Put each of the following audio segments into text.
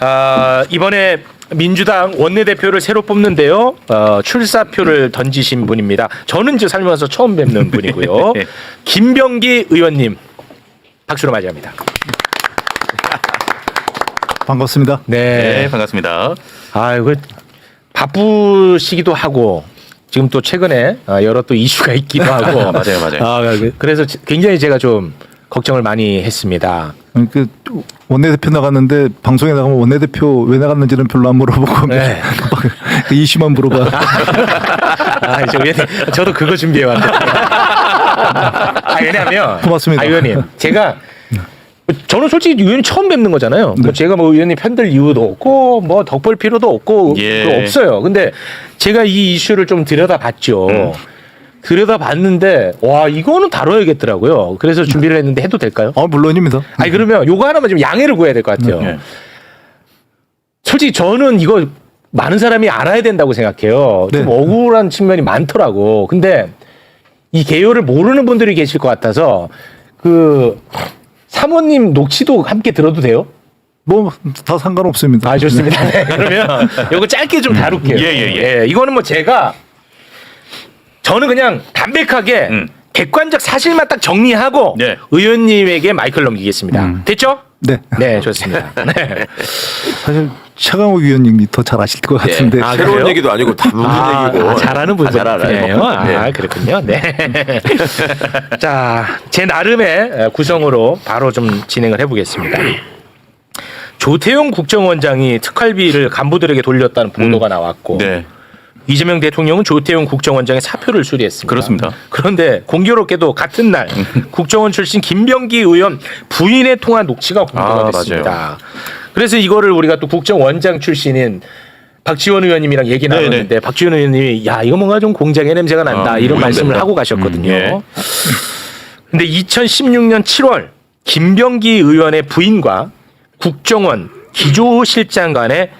아, 이번에 민주당 원내대표를 새로 뽑는데요. 어, 출사표를 던지신 분입니다. 저는 이제 살면서 처음 뵙는 분이고요. 네. 김병기 의원님 박수로 맞이합니다. 반갑습니다. 네, 네. 반갑습니다. 아, 이거 바쁘시기도 하고 지금 또 최근에 아, 여러 또 이슈가 있기도 하고 맞아요, 맞아요. 아, 그래서 굉장히 제가 좀 걱정을 많이 했습니다. 그 원내대표 나갔는데 방송에 나가면 원내대표 왜 나갔는지는 별로 안 물어보고 네. 그 이슈만 물어봐. 아, 저 의원님, 저도 그거 준비해 왔는데. 아, 왜냐면 고맙습니다. 아, 의원님, 제가 저는 솔직히 의원님 처음 뵙는 거잖아요. 뭐 네. 제가 뭐 의원님 편들 이유도 없고 뭐 덕볼 필요도 없고 예. 그거 없어요. 근데 제가 이 이슈를 좀 들여다봤죠. 음. 들여다봤는데 와 이거는 다뤄야겠더라고요. 그래서 준비를 했는데 해도 될까요? 아 물론입니다. 아니 그러면 요거 하나만 좀 양해를 구해야 될 것 같아요. 네. 솔직히 저는 이거 많은 사람이 알아야 된다고 생각해요. 좀 네. 억울한 측면이 많더라고. 근데 이 개요를 모르는 분들이 계실 것 같아서 그 사모님 녹취도 함께 들어도 돼요? 뭐 다 상관없습니다. 아 좋습니다. 네, 그러면 이거 짧게 좀 다룰게요. 예, 예, 예. 이거는 뭐 제가 저는 그냥 담백하게 음. 객관적 사실만 딱 정리하고 네. 의원님에게 마이크를 넘기겠습니다. 됐죠? 네. 네, 좋습니다. 네. 사실 최강욱 위원님이 더 잘 아실 것 같은데 아, 새로운 그래요? 얘기도 아니고 다 묻는 아, 얘기고 아, 잘하는 다잘 알아요. 분이에요. 아, 네. 그렇군요. 네. 자, 제 나름의 구성으로 바로 좀 진행을 해보겠습니다. 조태용 국정원장이 특활비를 간부들에게 돌렸다는 보도가 나왔고 네. 이재명 대통령은 조태용 국정원장의 사표를 수리했습니다. 그렇습니다. 그런데 공교롭게도 같은 날 국정원 출신 김병기 의원 부인의 통화 녹취가 공개가 아, 됐습니다. 그래서 이거를 우리가 또 국정원장 출신인 박지원 의원님이랑 얘기 네네. 나눴는데 박지원 의원님이 야 이거 뭔가 좀 공장의 냄새가 난다 아, 이런. 말씀을 하고 가셨거든요. 음, 예. 근데 2016년 7월 김병기 의원의 부인과 국정원 기조실장 간의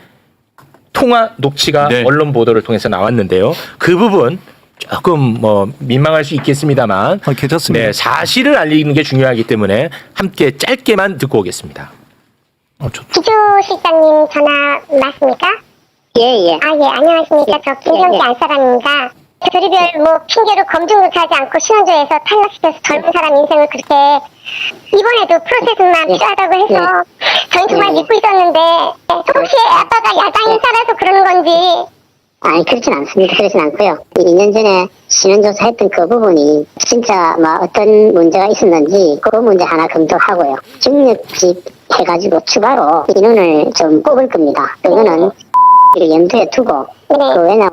통화 녹취가 네. 언론 보도를 통해서 나왔는데요. 그 부분 조금 뭐 민망할 수 있겠습니다만 아, 괜찮습니다. 네, 사실을 알리는 게 중요하기 때문에 함께 짧게만 듣고 오겠습니다. 기조 실장님 전화 맞습니까? 예, 예. 아, 예, 안녕하십니까. 저 김경기 예, 예. 안사람입니다. 별의별 뭐 핑계로 검증도 하지 않고 신원조에서 탈락시켜서 젊은 사람 인생을 그렇게 이번에도 프로세스만 필요하다고 해서 저는 정말 예. 믿고 있었는데 혹시 아빠가 야당 인사라서 그러는 건지 아니, 그렇진 않습니다. 그렇진 않고요. 2년 전에 신원조사 했던 그 부분이 진짜 뭐 어떤 문제가 있었는지 그 문제 하나 검토하고요. 중력집 해가지고 추가로 인원을 좀 뽑을 겁니다. 그거는 이를 염두에 두고 그 왜냐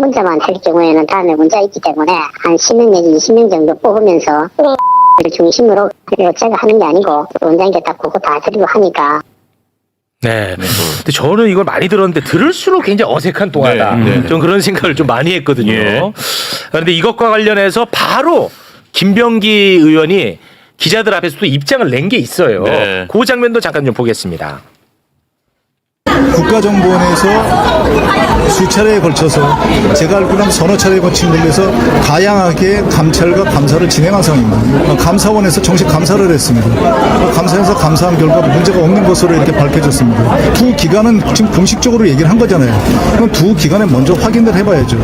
혼자만 할 경우에는 다음에 문제가 있기 때문에 한 10명 내지 20명 정도 뽑으면서 를 중심으로 제가 하는 게 아니고 원장님께 딱 그거 다 드리고 하니까 네. 근데 저는 이걸 많이 들었는데 들을수록 굉장히 어색한 통화다. 네, 네, 네. 좀 그런 생각을 좀 많이 했거든요. 예. 그런데 이것과 관련해서 바로 김병기 의원이 기자들 앞에서도 입장을 낸 게 있어요. 네. 그 장면도 잠깐 좀 보겠습니다. 국가정보원에서 수차례에 걸쳐서 제가 알기로는 서너 차례에 거친 걸려서 다양하게 감찰과 감사를 진행한 상황입니다. 어, 감사원에서 정식 감사를 했습니다. 어, 감사에서 감사한 결과 문제가 없는 것으로 이렇게 밝혀졌습니다. 두 기관은 지금 공식적으로 얘기를 한 거잖아요. 그럼 두 기관에 먼저 확인을 해봐야죠.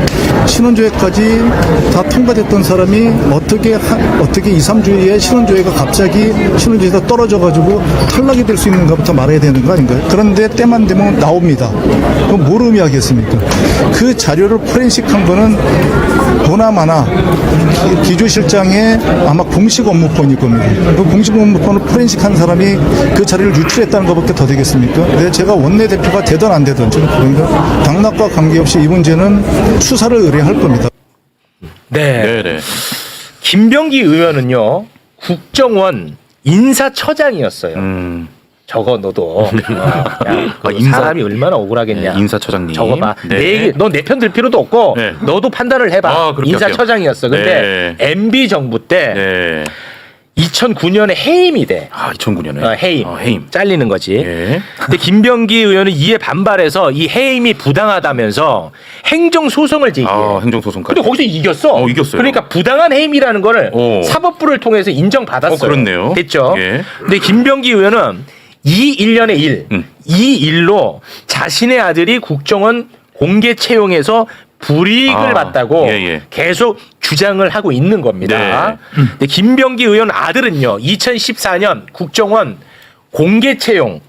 신원조회까지 다 통과됐던 사람이 어떻게 하- 어떻게 2, 3주에 신원조회가 갑자기 신원조회에서 떨어져가지고 탈락이 될 수 있는가부터 말해야 되는 거 아닌가요? 그런데 때만 되면 나옵니다. 그럼 뭘 의미하겠습니까? 그 자료를 포렌식한 거는 보나마나 기조실장의 아마 공식 업무권일 겁니다. 그 공식 업무권을 포렌식한 사람이 그 자료를 유출했다는 것밖에 더 되겠습니까? 네, 제가 원내대표가 되든 안 되든 저는 그러니까 당락과 관계없이 이 문제는 수사를 의뢰할 겁니다. 네. 네, 네. 김병기 의원은요, 국정원 인사처장이었어요. 음. 저거 너도. 어, 야, 그 아, 인사- 사람이 얼마나 억울하겠냐. 네, 인사처장님. 저거 봐. 네. 내 얘기, 넌 내 편 들 필요도 없고, 네. 너도 판단을 해봐. 아, 그렇게 인사처장이었어. 근데 네. MB 정부 때 네. 2009년에 해임이 돼. 아, 2009년에. 어, 해임. 어, 해임. 잘리는 거지. 예. 근데 김병기 의원은 이에 반발해서 이 해임이 부당하다면서 행정 소송을 제기해. 아, 행정소송까지. 근데 거기서 이겼어. 어, 이겼어요. 그러니까 부당한 해임이라는 거를 오. 사법부를 통해서 인정받았어요. 어, 그렇네요. 됐죠. 예. 근데 김병기 의원은 이 일련의 일, 음. 이 일로 자신의 아들이 국정원 공개 채용에서 불이익을 아, 받다고 예, 예. 계속 주장을 하고 있는 겁니다. 네. 근데 김병기 의원 아들은요, 2014년 국정원 공개 채용에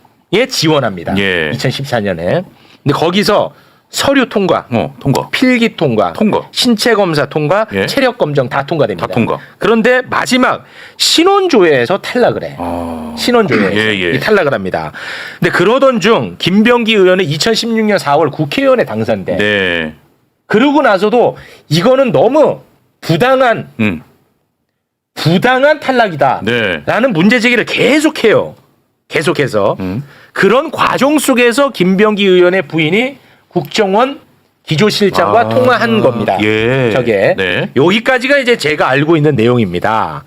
지원합니다. 예. 2014년에. 근데 거기서 서류 통과, 어, 통과. 필기 통과, 통과. 신체 검사 통과, 예. 체력 검정 다 통과됩니다. 다 통과. 그런데 마지막 신원조회에서 탈락을 해. 아. 신원조회 예, 예. 이 탈락을 합니다. 근데 그러던 중 김병기 의원은 2016년 4월 국회의원에 당선돼. 네. 그러고 나서도 이거는 너무 부당한 음. 부당한 탈락이다. 네. 라는 문제 제기를 계속해요. 계속해서 음. 그런 과정 속에서 김병기 의원의 부인이 국정원 기조실장과 아, 통화한 겁니다. 예. 저게 네. 여기까지가 이제 제가 알고 있는 내용입니다.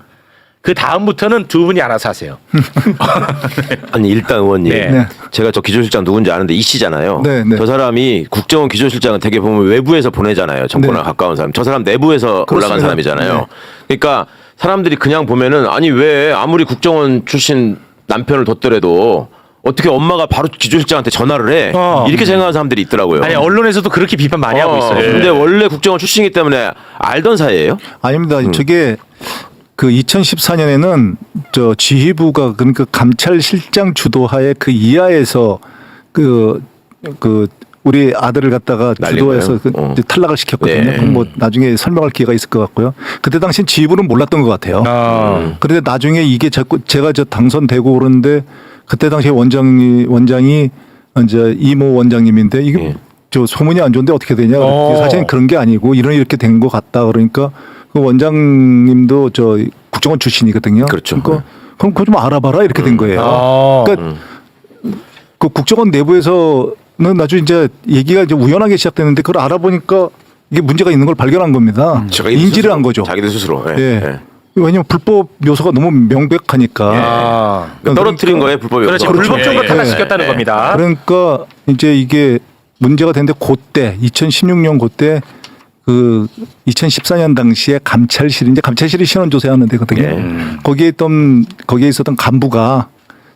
그 다음부터는 두 분이 알아서 하세요. 아니 일단 의원님 네. 네. 제가 저 기조실장 누군지 아는데 이 씨잖아요. 네, 네. 저 사람이 국정원 기조실장은 되게 보면 외부에서 보내잖아요. 정권과 네. 가까운 사람. 저 사람 내부에서 올라간 그렇습니다. 사람이잖아요. 네. 그러니까 사람들이 그냥 보면은 아니 왜 아무리 국정원 출신 남편을 뒀더라도 어떻게 엄마가 바로 기조실장한테 전화를 해 어. 이렇게 생각하는 사람들이 있더라고요. 아니 언론에서도 그렇게 비판 많이 하고 어, 있어요. 근데 원래 국정원 출신이기 때문에 알던 사이예요. 아닙니다. 저게 그 2014년에는 저 지휘부가 그러니까 감찰실장 주도하에 그 이하에서 그 그 우리 아들을 갖다가 주도해서 거예요? 그 어. 이제 탈락을 시켰거든요. 네. 그럼 뭐 나중에 설명할 기회가 있을 것 같고요. 그때 당시 지휘부는 몰랐던 것 같아요. 어. 그런데 나중에 이게 자꾸 제가 저 당선되고 그러는데 그때 당시에 원장이 원장이 이제 이모 원장님인데 이게 예. 저 소문이 안 좋은데 어떻게 되냐? 어. 사실은 그런 게 아니고 이런 이렇게 된 것 같다 그러니까 그 원장님도 저 국정원 출신이거든요. 그렇죠. 그러니까 그럼 그거 좀 알아봐라 이렇게 된 거예요. 어. 그러니까 그 국정원 내부에서는 나중에 이제 얘기가 이제 우연하게 시작됐는데 그걸 알아보니까 이게 문제가 있는 걸 발견한 겁니다. 자기들 인지를 스스로, 한 거죠. 자기들 스스로. 예. 예. 예. 왜냐면 불법 요소가 너무 명백하니까. 아. 그러니까 떨어뜨린 거예요. 그렇죠. 없어서. 불법적으로 예, 예. 탈락시켰다는 예. 겁니다. 그러니까 이제 이게 문제가 됐는데 그때 2016년 그때 그 2014년 당시에 감찰실 이제 감찰실이 신원 조사하는 데 거든요. 예. 거기에 있던 거기에 있었던 간부가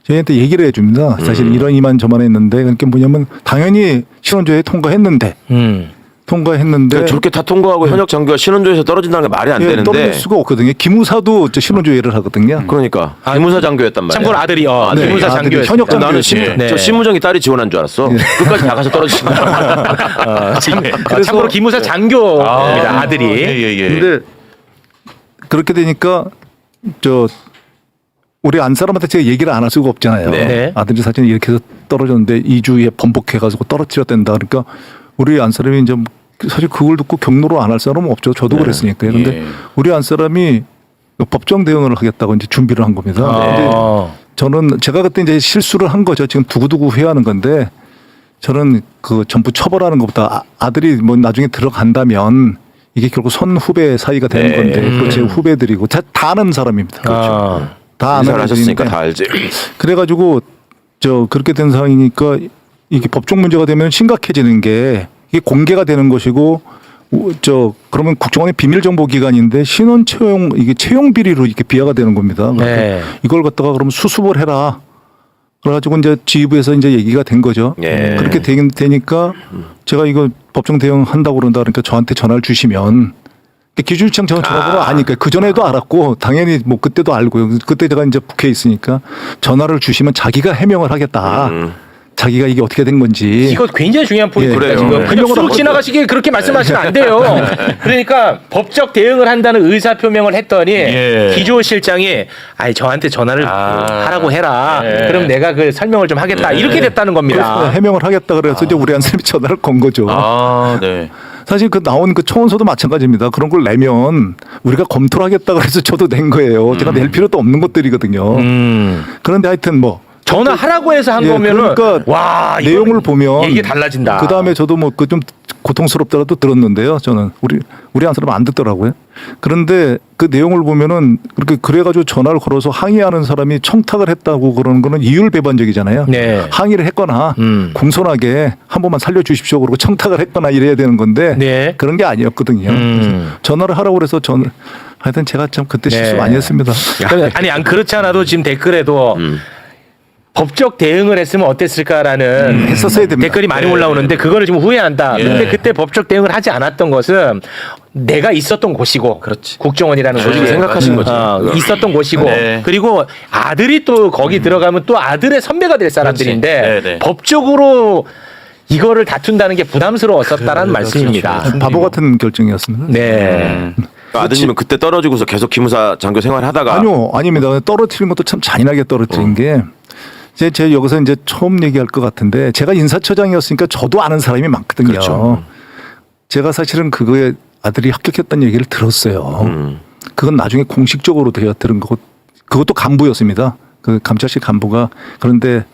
저희한테 얘기를 해줍니다. 사실 음. 이런 이만 저만 했는데 그러니까 뭐냐면 당연히 신원조회 통과했는데 음. 통과했는데 그러니까 저렇게 다 통과하고 현역 장교가 신원조에서 떨어진다는 게 말이 안 예, 되는데. 떨어질 수가 없거든요. 기무사도 저 신원조회를 하거든요. 그러니까 기무사 장교였단 말이야. 참고로 아들이 어, 네, 기무사 아들이 장교였습니다. 현역 장교. 나는 신, 네. 네. 저 신무정이 딸이 지원한 줄 알았어. 끝까지 나가서 떨어지신다. 어, 참, 그래서- 참고로 기무사 장교입니다. 아 들이. 예, 예, 예. 근데 그렇게 되니까 저 우리 안 사람한테 제가 얘기를 안 할 수가 없잖아요. 네. 아들이 사실 이렇게 해서 떨어졌는데 2주에 번복해가지고 떨어뜨렸댄다. 그러니까 우리 안 사람이 이제 사실 그걸 듣고 경로로 안 할 사람은 없죠. 저도 그랬으니까요. 근데 예. 우리 안 사람이 법정 대응을 하겠다고 이제 준비를 한 겁니다. 어. 저는 제가 그때 이제 실수를 한 거죠. 지금 두고두고 후회하는 건데 저는 그 전부 처벌하는 것보다 아, 들이 뭐 나중에 들어간다면 이게 결국 손 후배 사이가 되는 네. 건데 그제 후배들이고 다, 다 아는 사람입니다. 아. 다 아는 인사를 하셨으니까 애들인데 다 알지. 그래가지고 저 그렇게 된 상황이니까 이게 법적 문제가 되면 심각해지는 게 이게 공개가 되는 것이고 우- 저 그러면 국정원의 비밀 정보 기관인데 신원 채용 이게 채용 비리로 이렇게 비하가 되는 겁니다. 네. 이걸 갖다가 그럼 수습을 해라. 그래가지고 이제 지휘부에서 이제 얘기가 된 거죠. 예. 그렇게 되, 되니까 제가 이거 법정 대응 한다고 그런다 그러니까 저한테 전화를 주시면 기준시장 저는 전화번호 아. 아니까 그 전에도 알았고 당연히 뭐 그때도 알고요. 그때 제가 이제 국회에 있으니까 전화를 주시면 자기가 해명을 하겠다. 음. 자기가 이게 어떻게 된 건지. 이거 굉장히 중요한 포인트입니다. 예. 그래요. 지금 네. 그냥 쑥 해명을 지나가시게 그렇게 말씀하시면 안 돼요. 그러니까 법적 대응을 한다는 의사 표명을 했더니 예. 기조 실장이 아니 저한테 전화를 아. 하라고 해라. 예. 그럼 내가 그 설명을 좀 하겠다. 이렇게 됐다는 그래서 겁니다. 해명을 하겠다 그래서 이제 우리 한 사람이 전화를 건 거죠. 아, 네. 사실 그 나온 그 초원서도 마찬가지입니다. 그런 걸 내면 우리가 검토를 하겠다 그래서 저도 낸 거예요. 제가 낼 필요도 없는 것들이거든요. 음. 그런데 하여튼 뭐 전화하라고 해서 한 예, 거면은 그러니까 와 내용을 보면 이게 달라진다. 그 다음에 저도 뭐 그 좀 고통스럽더라도 들었는데요. 저는 우리 우리 한 사람 안 듣더라고요. 그런데 그 내용을 보면은 그렇게 그래가지고 전화를 걸어서 항의하는 사람이 청탁을 했다고 그러는 거는 이율 배반적이잖아요. 네. 항의를 했거나 음. 공손하게 한 번만 살려주십시오. 그러고 청탁을 했거나 이래야 되는 건데 네. 그런 게 아니었거든요. 음. 전화를 하라고 그래서 전 하여튼 제가 참 그때 실수 네. 많이 했습니다. 아니 안 그렇지 않아도 지금 댓글에도 음. 법적 대응을 했으면 어땠을까라는 했었어야 됩니다. 댓글이 많이 올라오는데 그거를 지금 후회한다. 예. 근데 그때 법적 대응을 하지 않았던 것은 내가 있었던 곳이고 그렇지. 국정원이라는 솔직히 곳이 생각하신 거지. 어. 있었던 곳이고 네. 그리고 아들이 또 거기 들어가면 또 아들의 선배가 될 사람들인데 네, 네. 법적으로 이거를 다툰다는 게 부담스러웠었다라는 말씀입니다. 바보 같은 결정이었습니다. 네. 그러니까 아드님은 그때 떨어지고서 계속 기무사 장교 생활하다가 아니요, 아닙니다. 떨어뜨린 것도 참 잔인하게 떨어뜨린 어. 게. 제, 제 여기서 이제 처음 얘기할 것 같은데 제가 인사처장이었으니까 저도 아는 사람이 많거든요. 그렇죠. 제가 사실은 그거에 아들이 합격했다는 얘기를 들었어요. 음. 그건 나중에 공식적으로 제가 들은 거고 그것도 간부였습니다. 그 감찰실 간부가 그런데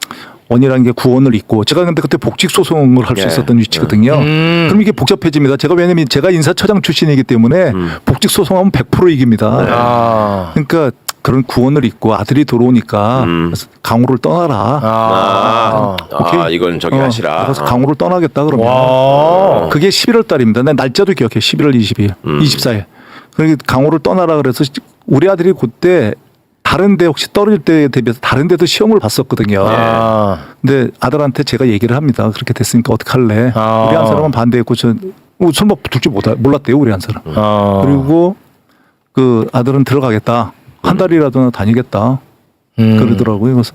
원이라는 게 구원을 잊고 제가 근데 그때 복직 소송을 할수 예. 있었던 위치거든요. 음. 그럼 이게 복잡해집니다. 제가 왜냐면 제가 인사처장 출신이기 때문에 음. 복직 소송하면 100% 이깁니다. 아. 그러니까 그런 구원을 잊고 아들이 들어오니까 음. 강호를 떠나라. 아. 아, 아 이건 저기 어, 하시라. 그래서 강호를 떠나겠다 그러면 와. 그게 11월 달입니다. 난 날짜도 기억해. 11월 20일, 음. 24일. 그러니까 강호를 떠나라 그래서 우리 아들이 그때 다른데 혹시 떨어질 때 대비해서 다른 데도 시험을 봤었거든요. 아. 근데 아들한테 제가 얘기를 합니다. 그렇게 됐으니까 어떡할래? 아. 우리 한 사람은 반대했고 저 어, 설마 둘 줄 몰랐대요. 우리 한 사람. 아. 그리고 그 아들은 들어가겠다. 한 달이라도 다니겠다. 음. 그러더라고요. 그래서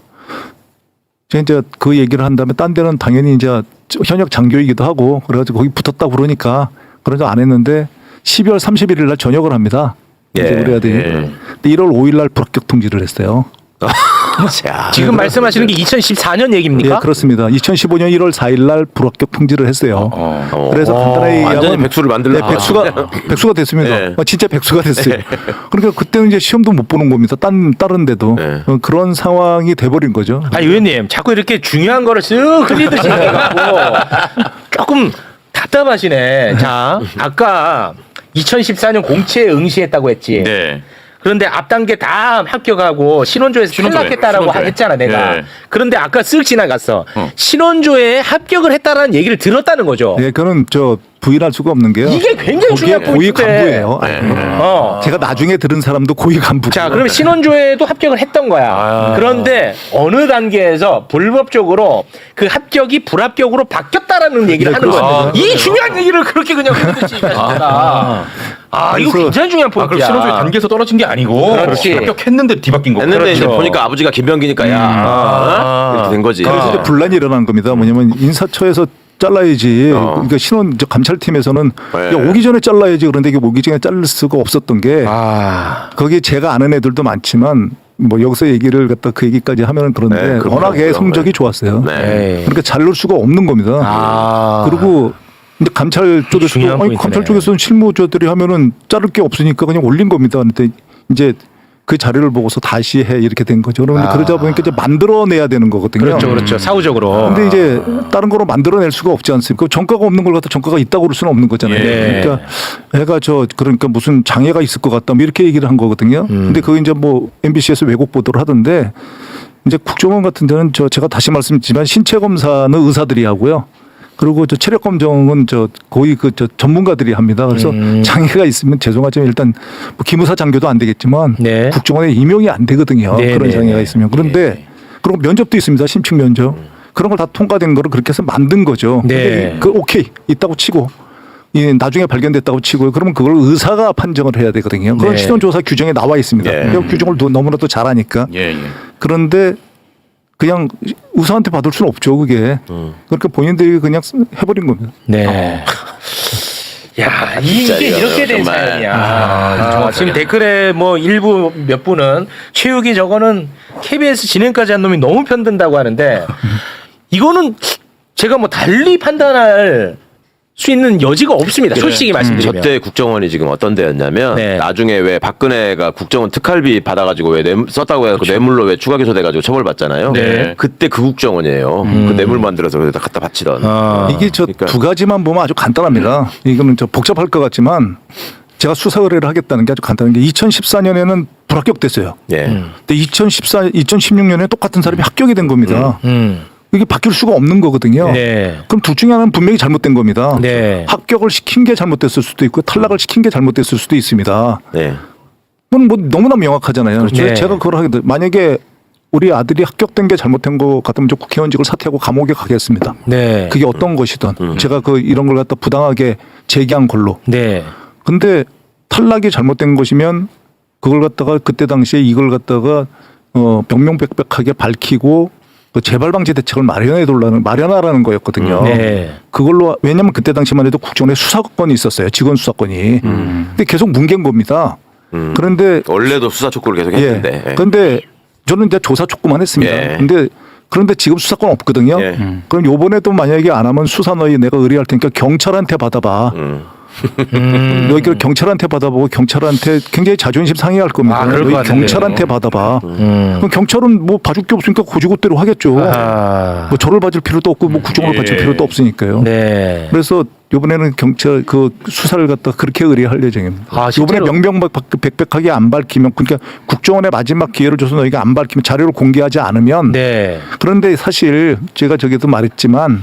이제 그 얘기를 한 다음에 딴 데는 당연히 이제 현역 장교이기도 하고 그래가지고 거기 붙었다 그러니까 그래서 안 했는데 12월 31일 날 전역을 합니다. 이제 예, 우리 아들이. 예. 근데 1월 5일 날 불합격 통지를 했어요. 자, 지금 말씀하시는 게 2014년 얘기입니까? 예, 그렇습니다. 2015년 1월 4일 날 불합격 통지를 했어요. 어. 어. 그래서 간단하게 완전히 얘기하면 백수를 만들라. 네, 백수가 백수가 됐습니다. 네. 어, 진짜 백수가 됐어요. 그러니까 그때는 이제 시험도 못 보는 겁니다. 딴 다른 데도 네. 어, 그런 상황이 돼버린 거죠. 아니 의원님 자꾸 이렇게 중요한 거를 쓱 흘리듯이 조금 답답하시네. 자 아까 2014년 공채에 응시했다고 했지. 네. 그런데 앞 단계 다 합격하고 신원조에서 신원조회, 탈락했다라고 신원조회. 했잖아 내가. 네. 그런데 아까 쓱 지나갔어. 어. 신원조에 합격을 했다라는 얘기를 들었다는 거죠. 네, 그거는 저 부인할 수가 없는 게요. 이게 굉장히 거기에 중요한 고위 포인트인데. 간부예요. 네. 어. 제가 나중에 들은 사람도 고위 간부. 자, 그러면 신원조회도 합격을 했던 거야. 아. 그런데 어느 단계에서 불법적으로 그 합격이 불합격으로 바뀌었다라는 얘기를 네, 하는 거야. 이 중요한 얘기를 그렇게 그냥 흐르듯이 얘기하셨다. 아, 이거 그래서- 굉장히 중요한 아, 그럼 포인트야. 신호조에 단계에서 떨어진 게 아니고 그렇지. 합격했는데 뒤바뀐 거고. 했는데 이제 그렇죠. 보니까 아버지가 김병기니까 야 아. 어? 이렇게 된 거지. 그래서 이제 어. 분란이 일어난 겁니다. 뭐냐면 인사처에서 잘라야지. 어. 그러니까 신원 저 감찰팀에서는 네. 야, 오기 전에 잘라야지. 그런데 이게 오기 전에 자를 수가 없었던 게 아. 거기 제가 아는 애들도 많지만 뭐 여기서 얘기를 갖다 그 얘기까지 하면은 그런데 네. 워낙에. 성적이 좋았어요. 네. 에이. 그러니까 자를 수가 없는 겁니다. 아. 그리고 이제 감찰 쪽에서도 아니. 감찰 쪽에서는 실무조들이 하면은 자를 게 없으니까 그냥 올린 겁니다. 근데 이제 그 자료를 보고서 다시 해 이렇게 된 거죠. 그런데 아. 그러다 보니까 이제 만들어내야 되는 거거든요. 그렇죠, 그렇죠. 사후적으로. 근데 이제 다른 거로 만들어낼 수가 없지 않습니까? 전과가 없는 걸 갖다 전과가 있다고 그럴 수는 없는 거잖아요. 예. 그러니까 애가 저 그러니까 무슨 장애가 있을 것 같다 뭐 이렇게 얘기를 한 거거든요. 음. 근데 그거 이제 뭐 MBC에서 왜곡 보도를 하던데 이제 국정원 같은 데는 저 제가 다시 말씀드리지만 신체 검사는 의사들이 하고요. 그리고 저 체력 검정은 저 거의 그 저 전문가들이 합니다. 그래서 음. 장애가 있으면 죄송하지만 일단 뭐 기무사 장교도 안 되겠지만 네. 국정원에 임용이 안 되거든요. 네, 그런 네, 장애가 네. 있으면 그런데 그리고 면접도 있습니다. 심층 면접. 그런 걸 다 통과된 거를 그렇게 해서 만든 거죠. 네. 그 오케이 있다고 치고 이 나중에 발견됐다고 치고 그러면 그걸 의사가 판정을 해야 되거든요. 그건 네. 신원조사 규정에 나와 있습니다. 네. 그 규정을 도- 너무나도 잘 아니까. 예, 예. 그런데 그냥 의사한테 받을 수는 없죠. 그게. 그러니까 본인들이 그냥 해버린 겁니다. 네. 야, 진짜 이게 이거 이렇게 된 정말. 사연이야. 아, 아. 지금 댓글에 뭐 일부 몇 분은 최욱이 저거는 KBS 진행까지 한 놈이 너무 편든다고 하는데 이거는 제가 뭐 달리 판단할 수 있는 여지가 없습니다. 솔직히 말씀드리면. 저때 국정원이 지금 어떤 데였냐면 네. 나중에 왜 박근혜가 국정원 특활비 받아가지고 왜 뇌물, 썼다고 해서 그 뇌물로 왜 추가 기소돼가지고 처벌받잖아요. 네. 그때 그 국정원이에요. 그 뇌물 만들어서 그다 갖다 바치던. 아. 이게 저 두 그러니까. 가지만 보면 아주 간단합니다. 이거는 저 복잡할 것 같지만 제가 수사 의뢰를 하겠다는 게 아주 간단한 게 2014년에는 불합격됐어요. 예. 근데 2014, 2016년에 똑같은 사람이 합격이 된 겁니다. 음. 이게 바뀔 수가 없는 거거든요. 네. 그럼 둘 중에 하나는 분명히 잘못된 겁니다. 네. 합격을 시킨 게 잘못됐을 수도 있고 탈락을 시킨 게 잘못됐을 수도 있습니다. 네. 그건 뭐 너무나 명확하잖아요. 그렇죠. 제가, 네. 제가 그걸 하게 돼. 만약에 우리 아들이 합격된 게 잘못된 거 같으면 저 국회의원직을 사퇴하고 감옥에 가겠습니다. 네. 그게 어떤 것이든 제가 그 이런 걸 갖다 부당하게 제기한 걸로. 네. 근데 탈락이 잘못된 것이면 그걸 갖다가 그때 당시에 이걸 갖다가 어 명명백백하게 밝히고 그 재발 방지 대책을 마련해 둘라는 마련하라는 거였거든요. 네. 그걸로 왜냐하면 그때 당시만 해도 국정원에 수사권이 있었어요. 직원 수사권이. 근데 계속 뭉갠 겁니다. 그런데 원래도 수사 촉구를 계속 예. 했는데. 그런데 저는 이제 조사 촉구만 했습니다. 예. 근데 그런데 지금 수사권 없거든요. 예. 그럼 요번에도 만약에 안 하면 수사 너희 내가 의뢰할 테니까 경찰한테 받아봐. 음. 음. 너희들 경찰한테 받아보고 경찰한테 굉장히 자존심 상해할 겁니다. 아, 그럴 너희 것 같은데요. 경찰한테 받아봐. 음. 그럼 경찰은 뭐 봐줄 게 없으니까 고지고대로 하겠죠. 아. 뭐 저를 봐줄 필요도 없고 뭐 구종을 받줄 필요도 없으니까요. 네. 그래서 이번에는 경찰 그 수사를 갖다 그렇게 의뢰할 예정입니다. 아, 이번에 실제로? 명명백백하게 안 밝히면 그러니까 국정원의 마지막 기회를 줘서 너희가 안 밝히면 자료를 공개하지 않으면 네. 그런데 사실 제가 저기도 말했지만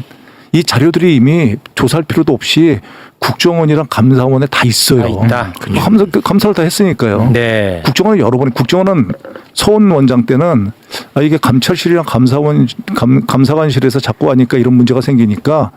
이 자료들이 이미 조사할 필요도 없이 국정원이랑 감사원에 다 있어요. 다 있다. 감사, 감사를 다 했으니까요. 네. 국정원은 여러 번 국정원은 서원 원장 때는 아 이게 감찰실이랑 감사원 감, 감사관실에서 자꾸 하니까 이런 문제가 생기니까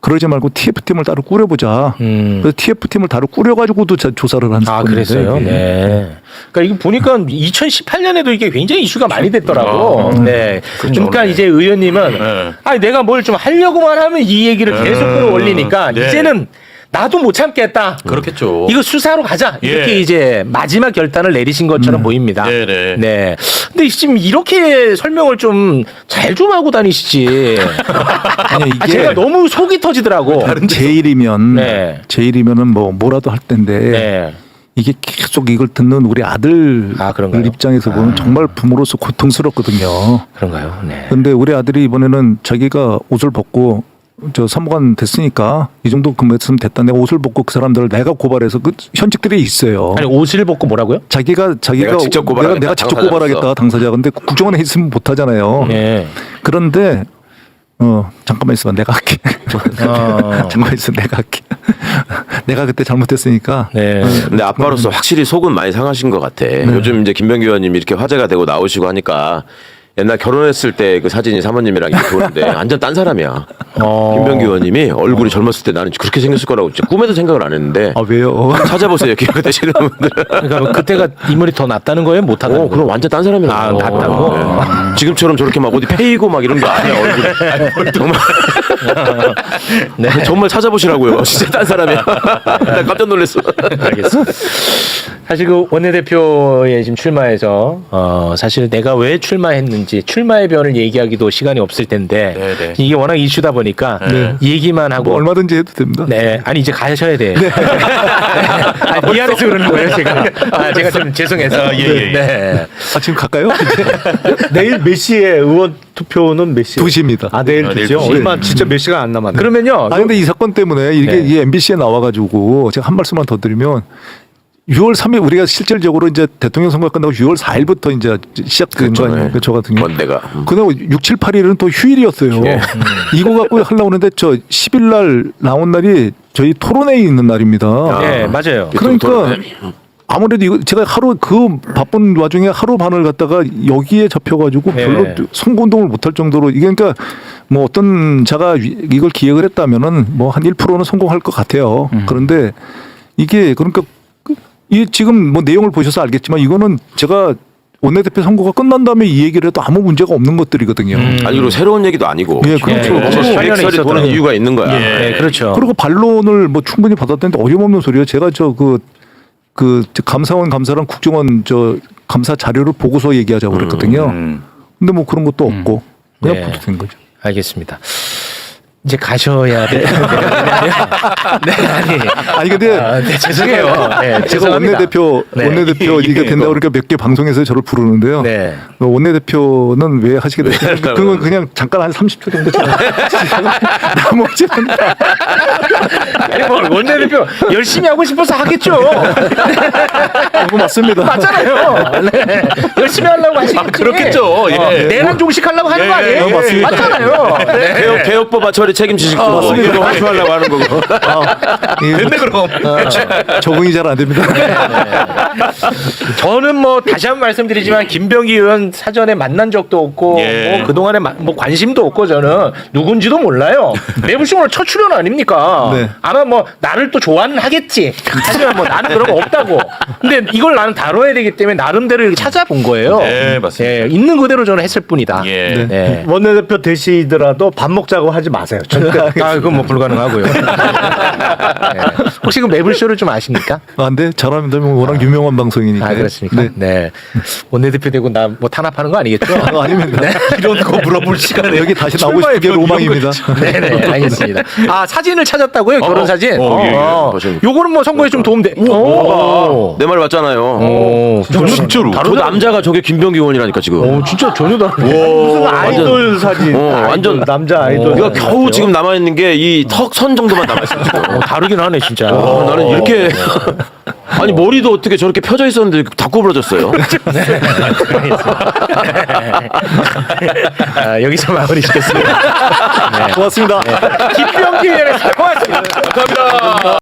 그러지 말고 TF팀을 따로 꾸려보자. 음. 그래서 TF팀을 따로 꾸려가지고도 자- 조사를 한 아, 사건인데 그랬어요? 이게. 네. 그러니까 이거 보니까 2018년에도 이게 굉장히 이슈가 많이 됐더라고. 네. 그러니까 이제 의원님은 네. 아니 내가 뭘 좀 하려고만 하면 이 얘기를 계속 끌어올리니까 네. 이제는 나도 못 참겠다. 그렇겠죠. 이거 수사로 가자. 이렇게 예. 이제 마지막 결단을 내리신 것처럼 보입니다. 네네. 네. 근데 지금 이렇게 설명을 좀 잘 좀 하고 다니시지. 아니 아, 이게 제가 너무 속이 터지더라고. 제일이면 네. 제일이면은 뭐 뭐라도 할 텐데 네. 이게 계속 이걸 듣는 우리 아들 아, 그런가요? 입장에서 보면 정말 부모로서 고통스럽거든요. 그런가요? 네. 근데 우리 아들이 이번에는 자기가 옷을 벗고 저 사무관 됐으니까 이 정도 근무했으면 됐다. 내가 옷을 벗고 그 사람들을 내가 고발해서 그 현직들이 있어요. 아니 옷을 벗고 뭐라고요? 자기가 자기가 내가 직접 고발하겠다, 내가, 내가 직접 당사자로서. 고발하겠다 당사자. 근데 국정원에 있으면 못 하잖아요. 네. 그런데 어 잠깐만 있어봐 내가 할게. 어. 잠깐만 있어 내가 할게. 내가 그때 잘못했으니까. 네. 근데 아빠로서 확실히 속은 많이 상하신 것 같아. 네. 요즘 이제 김병기 의원님이 이렇게 화제가 되고 나오시고 하니까 옛날 결혼했을 때 그 사진이 사모님이랑 이렇게 보는데 완전 딴 사람이야. 어. 김병기 의원님이 얼굴이 젊었을 때 나는 그렇게 생겼을 거라고 진짜 꿈에도 생각을 안 했는데 아 왜요? 찾아보세요 기억 되시는 분들. 그러니까 뭐 그때가 인물이 더 낫다는 거예요? 못하다는 어, 거예요? 그럼 완전 딴 사람이라고. 아, 낫다고? 네. 지금처럼 저렇게 막 어디 페이고 막 이런 거 아니야, 얼굴. 정말. 네. 정말 찾아보시라고요. 진짜 딴 사람이야. 나 깜짝 놀랐어. 알겠습니다. 사실 그 원내대표에 지금 출마해서 어 사실 내가 왜 출마했는지 출마의 변을 얘기하기도 시간이 없을 텐데 네, 네. 이게 워낙 이슈다 보니까 이 얘기만 하고 뭐 얼마든지 해도 됩니다. 네 아니 이제 가셔야 돼. 네. 아니, 미안해서 그러는 거예요 제가. 아 제가 좀 죄송해서. 아, 예, 예, 예. 네. 아 지금 갈까요? 내일 몇 시에 의원 투표는 몇 시에? 2시입니다. 아 내일 아, 내일 2시요? 2시. 얼마 진짜 몇 시간 안 남았네. 그러면요. 아 근데 이 사건 때문에 이게 네. 이 MBC에 나와가지고 제가 한 말씀만 더 드리면 6월 3일 우리가 실질적으로 이제 대통령 선거 끝나고 6월 4일부터 이제 시작된 거 아니에요? 저 같은 경우. 원대가. 그날 6, 7, 8일은 또 휴일이었어요. 예. 음. 이거 갖고 하려고 하는데 저 10일 날 나온 날이 저희 토론회에 있는 날입니다. 네 맞아요. 그러니까 아무래도 이거 제가 하루 그 바쁜 와중에 하루 반을 갖다가 여기에 잡혀가지고 네. 별로 선거운동을 못할 정도로 이게 그러니까 뭐 어떤 자가 이- 이걸 기획을 했다면은 뭐 한 1%는 성공할 것 같아요. 그런데 이게 그러니까 그- 이 지금 뭐 내용을 보셔서 알겠지만 이거는 제가 원내대표 선거가 끝난 다음에 이 얘기를 해도 아무 문제가 없는 것들이거든요. 아니, 그리고 새로운 얘기도 아니고. 예, 그렇죠. 예, 뭔가 관련이 기획설이 도는 있었더라고요. 이유가 있는 거야. 네 그렇죠. 그리고 반론을 뭐 충분히 받았는데 어림없는 소리예요. 제가 저그 그 감사원 감사랑 국정원 저 감사 자료를 보고서 얘기하자고 그랬거든요. 음. 근데 뭐 그런 것도 없고 그냥 네. 보도 된 거죠. 알겠습니다. 이제 가셔야 돼. 네, 아니. 아니 근데 아, 네, 죄송해요. 네, 제가 죄송합니다. 원내대표 네. 원내대표 이게 된다 고 그러니까 몇 개 방송에서 저를 부르는데요. 네. 어, 원내대표는 왜 하시게 됐어요? 그건 그냥 잠깐 한 30초 정도 나머지는 다 아니 뭐 원내대표 열심히 하고 싶어서 하겠죠. 그거 맞습니다. 맞잖아요. 네. 열심히 하려고 하시겠지. 그렇겠죠. 예. 어, 내란 종식 하려고 하는 거 예, 아니에요? 예, 맞습니다. 맞잖아요. 네. 개혁, 개혁법안 처리 자리 책임지실 거고 맞습니다. 이거 하려고 하는 거고. 됐네 그럼. 적응이 잘 안 됩니다. 저는 뭐 다시 한번 말씀드리지만 김병기 의원 사전에 만난 적도 없고 예. 뭐 그동안에 마- 뭐 관심도 없고 저는 누군지도 몰라요. 매불쇼 오늘 첫 출연 아닙니까? 네. 아마 뭐 나를 또 좋아는 하겠지. 하지만 뭐 나는 그런 거 없다고. 근데 이걸 나는 다뤄야 되기 때문에 나름대로 이렇게 찾아본 거예요. 네, 맞습니다. 예, 있는 그대로 저는 했을 뿐이다. 예. 네. 원내대표 되시더라도 밥 먹자고 하지 마세요. 절대. 아, 그건 뭐 불가능하고요. 네. 혹시 그 매불쇼를 좀 아십니까? 아, 근데 잘하면 되면 워낙 유명한 방송이니까. 아, 그렇습니까? 네. 네. 원내대표 되고 나 뭐 탄압하는 거 아니겠죠? 아, 아닙니다. 이런 거 물어볼 시간에 여기 다시 나오고 싶은 게 로망입니다. 네네 알겠습니다. 아 사진을 찾았다고요? 결혼 사진? 어, 예, 예. 어. 보시면. 요거는 뭐 선거에 좀 도움돼. 오. 내 말 맞잖아요. 오. 진짜로. 저 남자가 저게 김병기 의원이라니까 지금. 오 진짜 전혀 다르네. 무슨 아이돌 사진. 어, 아이돌, 완전- 남자 아이돌. 우리가 사진 겨우 지금 남아 있는 게 이 턱선 음. 정도만 남아 있어요. 어, 다르긴 하네 진짜. 아, 나는 이렇게 어, 네. 아니 머리도 어떻게 저렇게 펴져 있었는데 다 구부러졌어요. 네, 아, 여기서 마무리 짓겠습니다. 고맙습니다. 기병 기회를 잘 고맙습니다. 감사합니다.